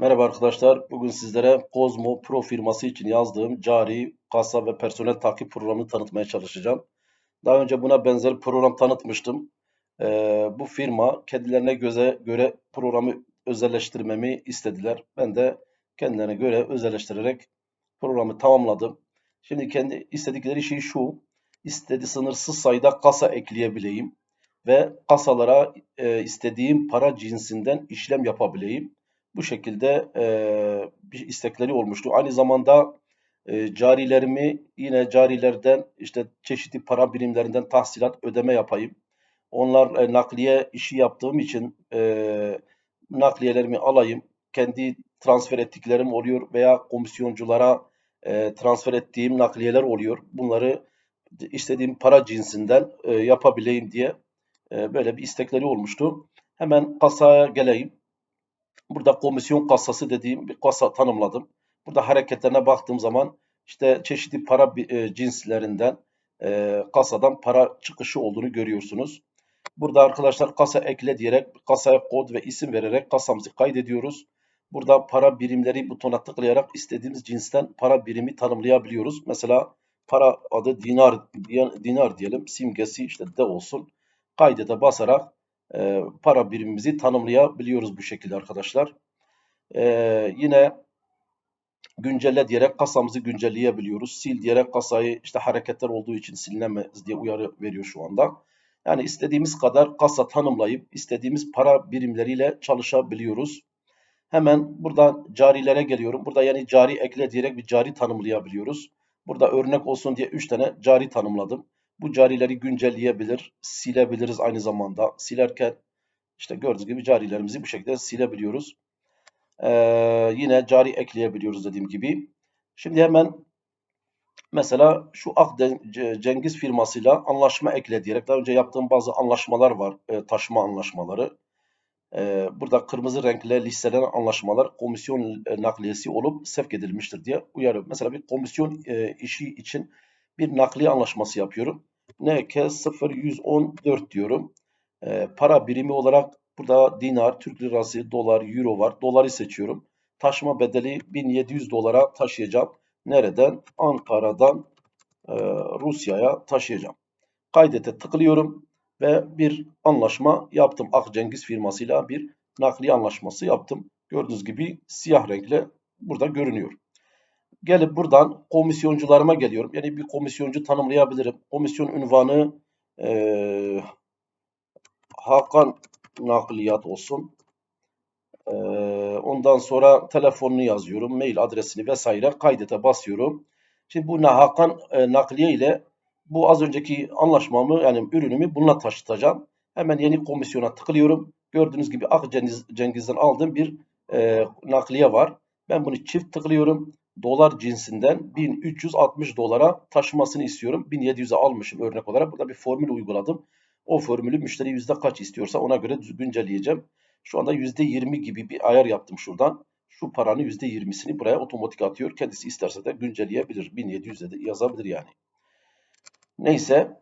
Merhaba arkadaşlar. Bugün sizlere Kozmo Pro firması için yazdığım cari, kasa ve personel takip programını tanıtmaya çalışacağım. Daha önce buna benzer program tanıtmıştım. Ee, bu firma kendilerine göze göre programı özelleştirmemi istediler. Ben de kendilerine göre özelleştirerek programı tamamladım. Şimdi kendi istedikleri şey şu. İstediği sınırsız sayıda kasa ekleyebileyim ve kasalara e, istediğim para cinsinden işlem yapabileyim. Bu şekilde e, bir istekleri olmuştu. Aynı zamanda e, carilerimi yine carilerden işte çeşitli para birimlerinden tahsilat ödeme yapayım. Onlar e, nakliye işi yaptığım için e, nakliyelerimi alayım. Kendi transfer ettiklerim oluyor veya komisyonculara e, transfer ettiğim nakliyeler oluyor. Bunları istediğim para cinsinden e, yapabileyim diye e, böyle bir istekleri olmuştu. Hemen kasaya geleyim. Burada komisyon kasası dediğim bir kasa tanımladım. Burada hareketlerine baktığım zaman işte çeşitli para e, cinslerinden e, kasadan para çıkışı olduğunu görüyorsunuz. Burada arkadaşlar kasa ekle diyerek kasaya kod ve isim vererek kasamızı kaydediyoruz. Burada para birimleri butona tıklayarak istediğimiz cinsten para birimi tanımlayabiliyoruz. Mesela para adı dinar dinar diyelim. Simgesi işte de olsun. Kaydete basarak e, para birimimizi tanımlayabiliyoruz bu şekilde arkadaşlar. E, yine güncelle diyerek kasamızı güncelleyebiliyoruz. Sil diyerek kasayı işte hareketler olduğu için silinemez diye uyarı veriyor şu anda. Yani istediğimiz kadar kasa tanımlayıp istediğimiz para birimleriyle çalışabiliyoruz. Hemen buradan carilere geliyorum. Burada yani cari ekle diyerek bir cari tanımlayabiliyoruz. Burada örnek olsun diye 3 tane cari tanımladım. Bu carileri güncelleyebilir, silebiliriz aynı zamanda. Silerken işte gördüğünüz gibi carilerimizi bu şekilde silebiliyoruz. Ee, yine cari ekleyebiliyoruz dediğim gibi. Şimdi hemen mesela şu Cengiz firmasıyla anlaşma ekle diyerek daha önce yaptığım bazı anlaşmalar var. E, taşıma anlaşmaları. E, burada kırmızı renkle listelenen anlaşmalar komisyon e, nakliyesi olup sevk edilmiştir diye uyarıyor. Mesela bir komisyon e, işi için bir nakliye anlaşması yapıyorum. NK 0114 diyorum. E, para birimi olarak burada dinar, Türk lirası, dolar, euro var. Doları seçiyorum. Taşıma bedeli 1700 dolara taşıyacağım. Nereden? Ankara'dan e, Rusya'ya taşıyacağım. Kaydete tıklıyorum ve bir anlaşma yaptım. Akcengiz firmasıyla bir nakliye anlaşması yaptım. Gördüğünüz gibi siyah renkle burada görünüyor. Gelip buradan komisyoncularıma geliyorum. Yani bir komisyoncu tanımlayabilirim. Komisyon ünvanı e, Hakan Nakliyat olsun. E, ondan sonra telefonunu yazıyorum. Mail adresini vesaire kaydete basıyorum. Şimdi bu Hakan e, Nakliye ile bu az önceki anlaşmamı yani ürünümü bununla taşıtacağım. Hemen yeni komisyona tıklıyorum. Gördüğünüz gibi Akcengiz Cengiz'den aldığım bir e, nakliye var. Ben bunu çift tıklıyorum dolar cinsinden 1360 dolara taşımasını istiyorum. 1700'e almışım örnek olarak. Burada bir formül uyguladım. O formülü müşteri yüzde kaç istiyorsa ona göre güncelleyeceğim. Şu anda yüzde 20 gibi bir ayar yaptım şuradan. Şu paranın yüzde 20'sini buraya otomatik atıyor. Kendisi isterse de güncelleyebilir. 1700'e de yazabilir yani. Neyse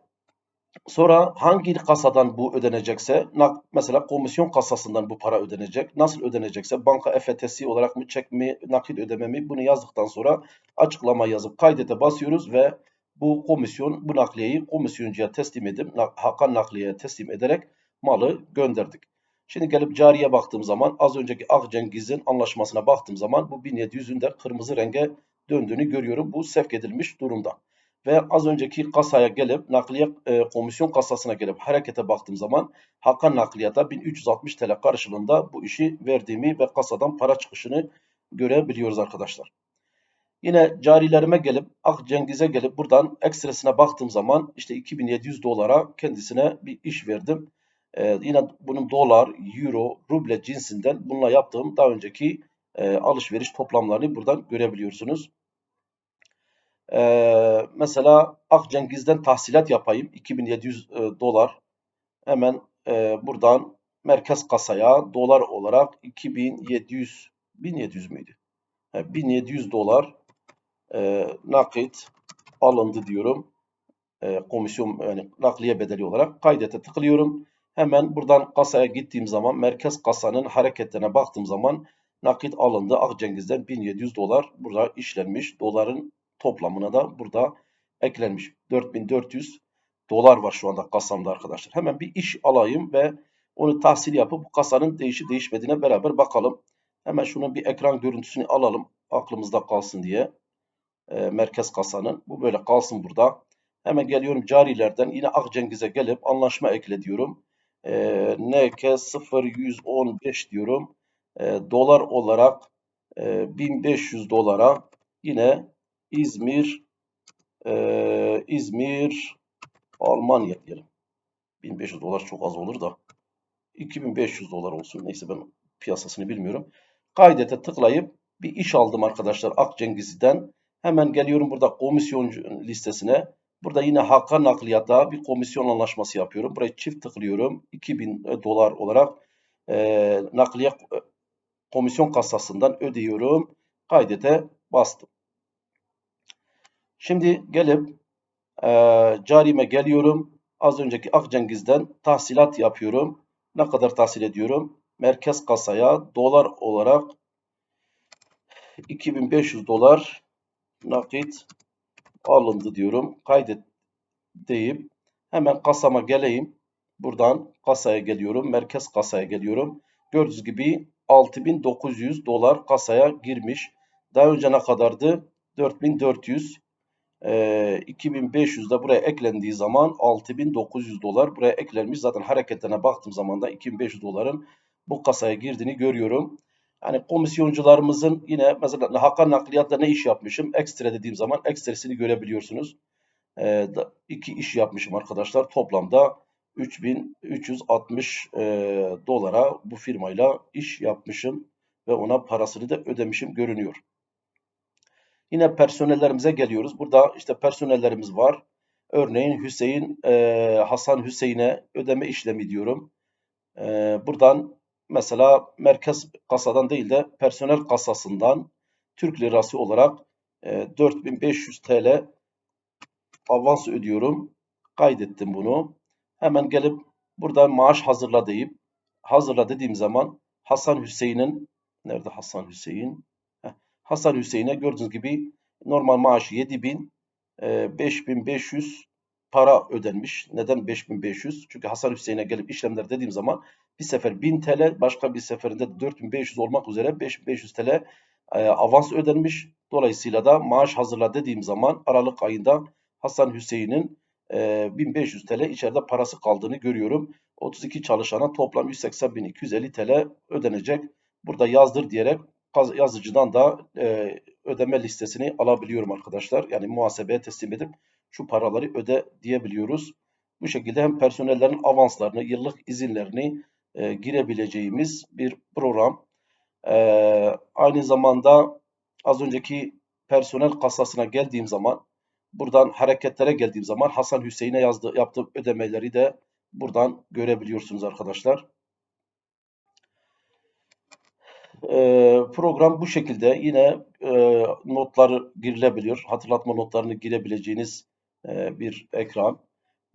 Sonra hangi kasadan bu ödenecekse, mesela komisyon kasasından bu para ödenecek. Nasıl ödenecekse banka EFT'si olarak mı, çek mi, nakit ödeme mi bunu yazdıktan sonra açıklama yazıp kaydete basıyoruz ve bu komisyon, bu nakliyeyi komisyoncuya teslim edip, Hakan Nakliye'ye teslim ederek malı gönderdik. Şimdi gelip cariye baktığım zaman, az önceki Akcengiz'in anlaşmasına baktığım zaman bu 1700'ün de kırmızı renge döndüğünü görüyorum. Bu sevk edilmiş durumda. Ve az önceki kasaya gelip nakliye e, komisyon kasasına gelip harekete baktığım zaman Hakan Nakliyat'a 1360 TL karşılığında bu işi verdiğimi ve kasadan para çıkışını görebiliyoruz arkadaşlar. Yine carilerime gelip Ak Cengiz'e gelip buradan ekstresine baktığım zaman işte 2700 dolara kendisine bir iş verdim. Ee, yine bunun dolar, euro, ruble cinsinden bununla yaptığım daha önceki e, alışveriş toplamlarını buradan görebiliyorsunuz. Ee, mesela Akcengiz'den tahsilat yapayım. 2700 e, dolar. Hemen e, buradan merkez kasaya dolar olarak 2700 1700 müydü? Yani 1700 dolar e, nakit alındı diyorum. E, komisyon yani nakliye bedeli olarak kaydete tıklıyorum. Hemen buradan kasaya gittiğim zaman merkez kasanın hareketlerine baktığım zaman nakit alındı. Akcengiz'den 1700 dolar burada işlenmiş. Doların toplamına da burada eklenmiş. 4400 dolar var şu anda kasamda arkadaşlar. Hemen bir iş alayım ve onu tahsil yapıp kasanın değişip değişmediğine beraber bakalım. Hemen şunun bir ekran görüntüsünü alalım. Aklımızda kalsın diye. E, merkez kasanın. Bu böyle kalsın burada. Hemen geliyorum carilerden. Yine Akcengiz'e gelip anlaşma ekle diyorum. E, NK 0115 diyorum. E, dolar olarak e, 1500 dolara yine İzmir e, İzmir Almanya diyelim. 1500 dolar çok az olur da 2500 dolar olsun. Neyse ben piyasasını bilmiyorum. Kaydete tıklayıp bir iş aldım arkadaşlar Akcengiz'den. Hemen geliyorum burada komisyoncu listesine. Burada yine Hakan Nakliyat'a bir komisyon anlaşması yapıyorum. Buraya çift tıklıyorum. 2000 dolar olarak e, nakliye komisyon kasasından ödüyorum. Kaydete bastım. Şimdi gelip e, carime geliyorum. Az önceki Akcengiz'den tahsilat yapıyorum. Ne kadar tahsil ediyorum? Merkez kasaya dolar olarak 2500 dolar nakit alındı diyorum. Kaydet deyip hemen kasama geleyim. Buradan kasaya geliyorum. Merkez kasaya geliyorum. Gördüğünüz gibi 6900 dolar kasaya girmiş. Daha önce ne kadardı? 4400. Ee, 2500 de buraya eklendiği zaman 6900 dolar buraya eklenmiş. Zaten hareketlerine baktığım zaman da 2500 doların bu kasaya girdiğini görüyorum. Yani komisyoncularımızın yine mesela Hakan Nakliyat'ta ne iş yapmışım? Ekstra dediğim zaman ekstresini görebiliyorsunuz. Ee, iki iş yapmışım arkadaşlar. Toplamda 3360 e, dolara bu firmayla iş yapmışım ve ona parasını da ödemişim görünüyor. Yine personellerimize geliyoruz. Burada işte personellerimiz var. Örneğin Hüseyin, e, Hasan Hüseyin'e ödeme işlemi diyorum. E, buradan mesela merkez kasadan değil de personel kasasından Türk lirası olarak e, 4500 TL avans ödüyorum. Kaydettim bunu. Hemen gelip buradan maaş hazırla deyip hazırla dediğim zaman Hasan Hüseyin'in nerede Hasan Hüseyin? Hasan Hüseyin'e gördüğünüz gibi normal maaşı 7000 e, 5500 para ödenmiş. Neden 5500? Çünkü Hasan Hüseyin'e gelip işlemler dediğim zaman bir sefer 1000 TL, başka bir seferinde 4500 olmak üzere 5500 TL e, avans ödenmiş. Dolayısıyla da maaş hazırla dediğim zaman Aralık ayında Hasan Hüseyin'in e, 1500 TL içeride parası kaldığını görüyorum. 32 çalışana toplam 180.250 TL ödenecek. Burada yazdır diyerek yazıcıdan da e, ödeme listesini alabiliyorum arkadaşlar. Yani muhasebeye teslim edip şu paraları öde diyebiliyoruz. Bu şekilde hem personellerin avanslarını, yıllık izinlerini e, girebileceğimiz bir program. E, aynı zamanda az önceki personel kasasına geldiğim zaman buradan hareketlere geldiğim zaman Hasan Hüseyin'e yazdığı, yaptığım ödemeleri de buradan görebiliyorsunuz arkadaşlar. E, program bu şekilde yine e, notları girilebiliyor. Hatırlatma notlarını girebileceğiniz e, bir ekran.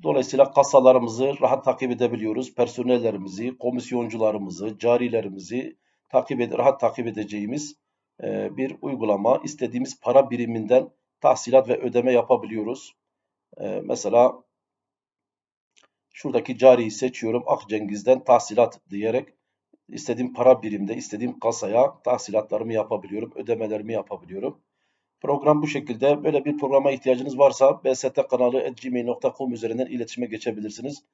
Dolayısıyla kasalarımızı rahat takip edebiliyoruz. Personellerimizi, komisyoncularımızı, carilerimizi takip ed rahat takip edeceğimiz e, bir uygulama. İstediğimiz para biriminden tahsilat ve ödeme yapabiliyoruz. E, mesela şuradaki cariyi seçiyorum. Akcengiz'den tahsilat diyerek istediğim para birimde, istediğim kasaya tahsilatlarımı yapabiliyorum, ödemelerimi yapabiliyorum. Program bu şekilde. Böyle bir programa ihtiyacınız varsa bstkanalı.gmail.com üzerinden iletişime geçebilirsiniz.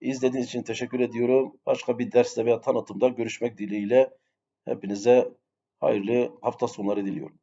İzlediğiniz için teşekkür ediyorum. Başka bir derste veya tanıtımda görüşmek dileğiyle hepinize hayırlı hafta sonları diliyorum.